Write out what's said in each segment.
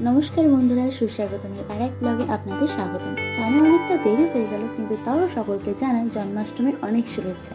নমস্কার বন্ধুরা সুস্বাগত আর এক ব্লগে আপনাদের স্বাগতম। জানা অনেকটা দেরি হয়ে গেল, কিন্তু তাও সকলকে জানাই জন্মাষ্টমীর অনেক শুভেচ্ছা।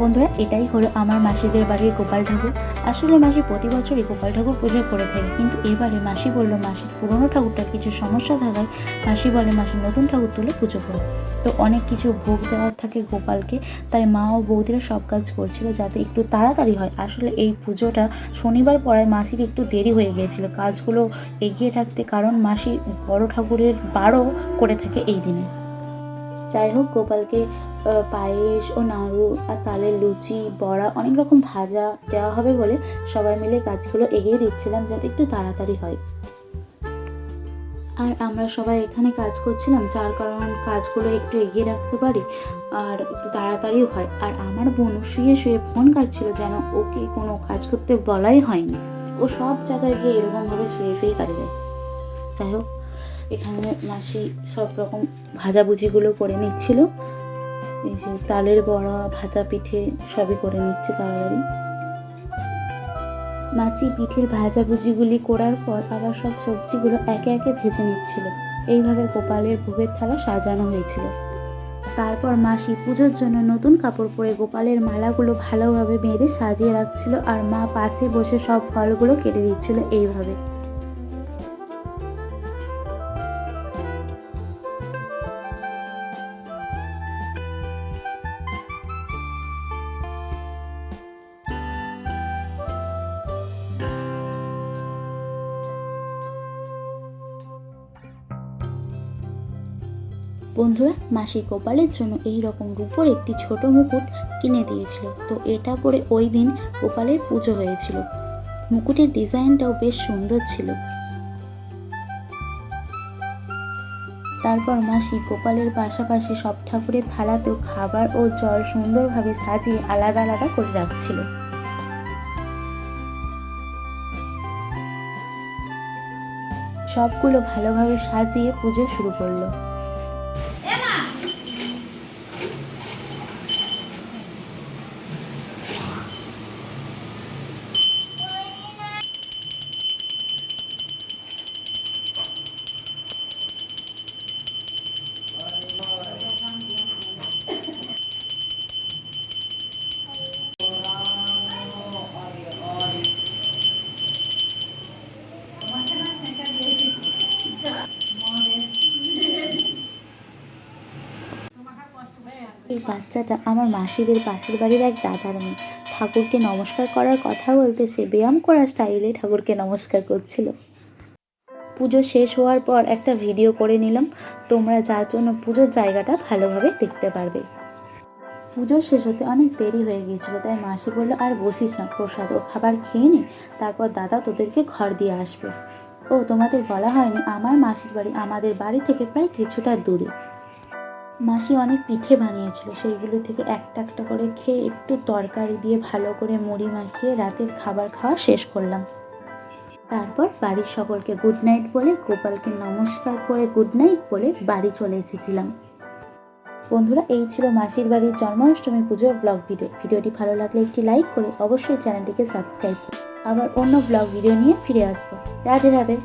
বন্ধুরা, এটাই হলো আমার মাসিদের বাড়ির গোপাল ঠাকুর। আসলে মাসি প্রতি বছরই গোপাল ঠাকুর পুজো করে থাকে, কিন্তু এবারে মাসি বলল মাসির পুরনো ঠাকুরটা কিছু সমস্যা থাকায় মাসি বলে, মাসি, নতুন ঠাকুর তুলে পুজো করো। তো অনেক কিছু ভোগ দেওয়ার থাকে গোপালকে, তাই মা ও বৌদিরা সব কাজ করছিল যাতে একটু তাড়াতাড়ি হয়। আসলে এই পুজোটা শনিবার পড়ায় মাসির একটু দেরি হয়ে গিয়েছিল, কাজগুলো এগিয়ে থাকতে কারণ মাসি বড় ঠাকুরের বারও করে থাকে এই দিনে। যাই হোক, গোপালকে পায়েস ও নাড়ু আর তালের লুচি, বড়া অনেক রকম ভাজা দেওয়া হবে বলে সবাই মিলে কাজগুলো এগিয়ে দিচ্ছিলাম যাতে একটু তাড়াতাড়ি হয়। আর আমরা সবাই এখানে কাজ করছিলাম, যার কারণ কাজগুলো একটু এগিয়ে রাখতে পারি আর একটু তাড়াতাড়িও হয়। আর আমার বোন শুয়ে শুয়ে ফোন কাটছিল যেন ওকে কোনো কাজ করতে বলাই হয়নি। ও সব জায়গায় গিয়ে এরকমভাবে শুয়ে শুয়ে কাজে যায় যাই হোক, এখানে মাসি সব রকম ভাজাভুজিগুলো করে নিচ্ছিল। এই যে তালের বড়া, ভাজা পিঠে সবই করে নিচ্ছে তাড়াতাড়ি। মাসি পিঠের ভাজাভুজিগুলি করার পর আবার সব সবজিগুলো একে একে ভেজে নিচ্ছিল। এইভাবে গোপালের ভোগের থালা সাজানো হয়েছিল। তারপর মাসি পুজোর জন্য নতুন কাপড় পরে গোপালের মালাগুলো ভালোভাবে বেঁধে সাজিয়ে রাখছিল আর মা পাশে বসে সব ফলগুলো কেটে দিচ্ছিল এইভাবে। বন্ধুরা, মাসি গোপালের জন্য এই রকম রূপোর একটি ছোট মুকুট কিনে দিয়েছিল। তো এটা পরে ওই দিন গোপালের পুজো হয়েছিল। মুকুটের ডিজাইনটাও বেশ সুন্দর ছিল। তারপর মাসি গোপালের পাশাপাশি সব ঠাকুরের থালাতেও খাবার ও জল সুন্দরভাবে সাজিয়ে আলাদা আলাদা করে রাখছিল। সবগুলো ভালোভাবে সাজিয়ে পুজো শুরু করল। বাচ্চাটা আমার মাসিদের পাশের বাড়ির এক দাদার মেয়ে। ঠাকুরকে নমস্কার করার কথা বলতে সে ব্যায়াম করার স্টাইলে ঠাকুরকে নমস্কার করছিল। পুজো শেষ হওয়ার পর একটা ভিডিও করে নিলাম। তোমরা যার জন্য পুজোর জায়গাটা ভালোভাবে দেখতে পারবে। পুজো শেষ হতে অনেক দেরি হয়ে গিয়েছিল, তাই মাসি বলল, আর বসিস না, প্রসাদ ও খাবার খেয়ে নি, তারপর দাদা তোদেরকে ঘর দিয়ে আসবে। ও, তোমাদের বলা হয়নি, আমার মাসির বাড়ি আমাদের বাড়ি থেকে প্রায় কিছুটা দূরে। মাসি অনেক পিঠে বানিয়েছিল, সেইগুলো থেকে একটা একটা করে খেয়ে একটু তরকারি দিয়ে ভালো করে মুড়ি মাখিয়ে রাতের খাবার খাওয়া শেষ করলাম। তারপর বাড়ির সকলকে গুড নাইট বলে, গোপালকে নমস্কার করে গুড নাইট বলে বাড়ি চলে এসেছিলাম। বন্ধুরা, এই ছিল মাসির বাড়ির জন্মাষ্টমী পুজোর ব্লগ ভিডিও ভিডিওটি ভালো লাগলে একটি লাইক করে অবশ্যই চ্যানেলটিকে সাবস্ক্রাইব আবার অন্য ব্লগ ভিডিও নিয়ে ফিরে আসব। রাধে রাধে।